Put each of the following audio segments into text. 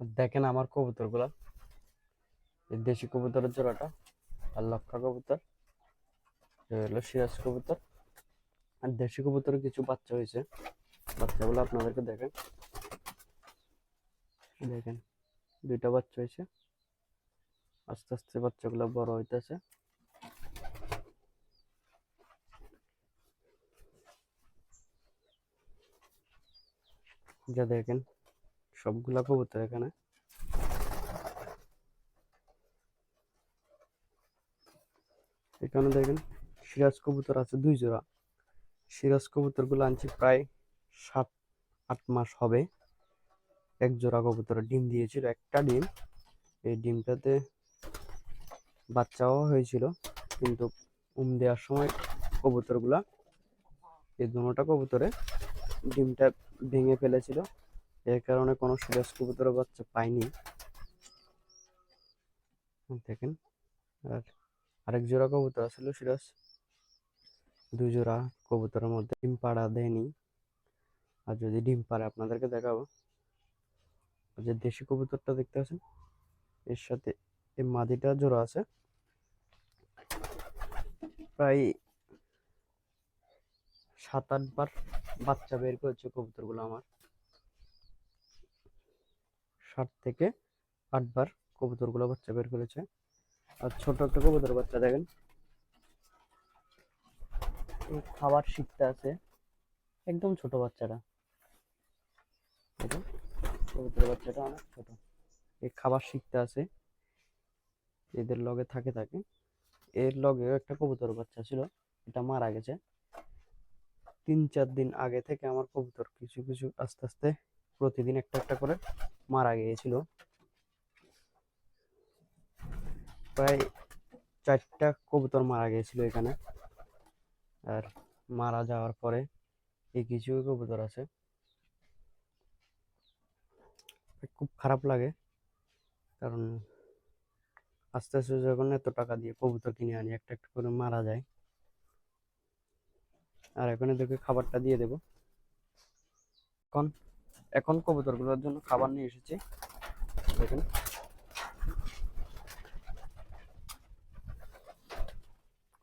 দেখেন আমার কবুতরগুলা। দেশি কবুতরের জোড়াটা, আর লক্ষা কবুতর হলো সিরাজ কবুতর। আর দেশি কবুতরের কিছু বাচ্চা হয়েছে। বাচ্চাগুলো আপনাদেরকে দেখেন। দেখেন, দুইটা বাচ্চা হয়েছে। আস্তে আস্তে বাচ্চাগুলো বড় হইতেছে। যা দেখেন সবগুলা কবুতর এখানে। এখানে দেখেন সিরাজ কবুতর আছে দুই জোড়া। সিরাজ কবুতরগুলো আনছি প্রায় সাত, আট মাস হবে। এক জোড়া কবুতরের ডিম দিয়েছিল, একটা ডিম। এই ডিমটাতে বাচ্চাও হয়েছিল, কিন্তু উম দেওয়ার সময় কবুতরগুলা, এই দুটা কবুতরে ডিমটা ভেঙে ফেলেছিল। এর কারণে কোনো সিরাজ কবুতরের বাচ্চা পাইনি দেখেন, আর আরেক জোড়া কবুতর ছিল সিরাজ দুই জোড়া কবুতরের মধ্যে ডিম পাড়া দেয়নি। আর যদি ডিম পাড়ে, আপনাদেরকে দেখাবো। যে দেশি কবুতরটা দেখতে আছেন এর সাথে এই মাদিটা জোড়া আছে। প্রায় সাত আটবার বাচ্চা বের করেছে কবুতরগুলো আমার। সাত থেকে আটবার কবুতরগুলো বাচ্চা বের করেছে। আর ছোট একটা কবুতর বাচ্চা দেখেন। খাবার শিখতে আছে। একদম ছোট দেখুন কবুতর বাচ্চাটা অনেক ছোট। এই খাবার শিখতে আছে। এদের লগে থাকে থাকে। এর লগেও একটা কবুতর বাচ্চা ছিল। এটা মারা গেছে। তিন চার দিন আগে থেকে আমার কবুতর কিছু কিছু আস্তে আস্তে প্রতিদিন একটা একটা করে মারা গিয়েছিল। প্রায় চারটা কবুতর মারা গিয়েছিল এখানে। আর মারা যাওয়ার পরে এই কিছু কবুতর আছে। খুব খারাপ লাগে, কারণ আস্তে আস্তে যখন এত টাকা দিয়ে কবুতর কিনে আনি, একটা একটা করে মারা যায়। আর এখন এদেরকে খাবারটা দিয়ে দেব। এখন এখন কবুতরগুলোর জন্য খাবার নিয়ে এসেছি। দেখেন।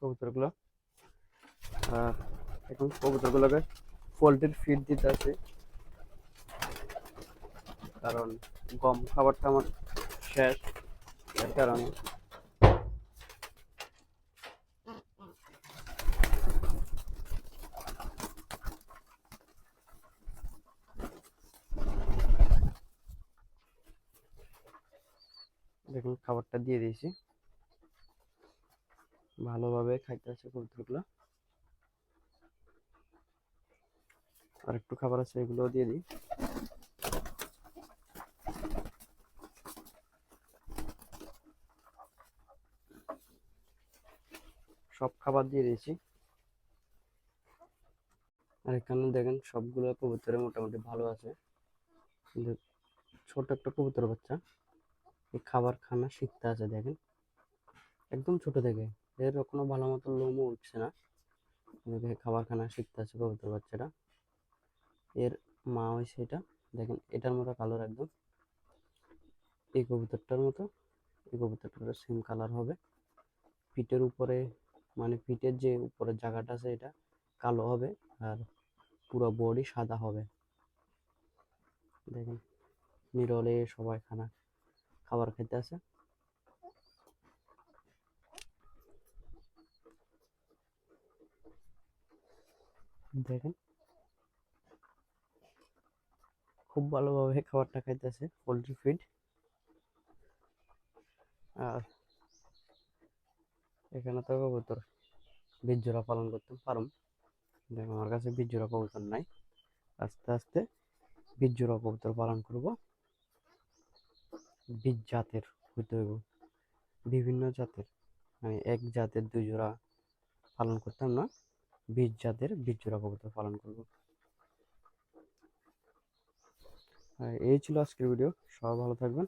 কবুতরগুলো এখন কবুতরগুলোকে পোলট্রির ফিড দিতে আছে। কারণ গম খাবারটা আমার শেষ, এর কারণে দেখুন, খাবারটা দিয়ে দিয়েছি। ভালোভাবে খাইতে আছে কবুতরগুলো। আর একটু খাবার আছে, এগুলোও দিয়ে দিই। সব খাবার দিয়ে দিয়েছি। আর এখানে দেখেন, সবগুলো কবুতরে মোটামুটি ভালো আছে। ছোট একটা কবুতর বাচ্চা। খাবার খানা শিখতে আছে, দেখেন। একদম ছোট থেকে। এর কোনো ভালো মতো লোমও উঠছে না। এদিকে খাবার খানা শিখতে আছে কবুতর বাচ্চাটা এর মা হয়েছে এটা। দেখেন, এটার মতো কালার একদম। এই কবুতরটার মতো। এই কবুতরটার সেম কালার হবে। পিঠের উপরে মানে পিঠের যে উপরের জায়গাটা আছে এটা কালো হবে আর পুরো বডি সাদা হবে। দেখেন, নিরলে সবাই খানা খাবার খেতে আছে। দেখেন। খুব ভালোভাবে খাবারটা খাইতেছে পোলট্রি ফিড। আর এখানে তো কবুতর বীজ জোড়া পালন করতে পারুম। আমার কাছে বীজ জোড়া কবুতর নাই। আস্তে আস্তে বীজ জোড়া কবুতর পালন করব। বীজ জাতের হইতে বিভিন্ন জাতের মানে এক জাতের দুই জোড়া পালন করতাম না বীজ জাতের বীজ জোড়া কবুতর পালন করব। এই ছিল আজকের ভিডিও, সবাই ভালো থাকবেন।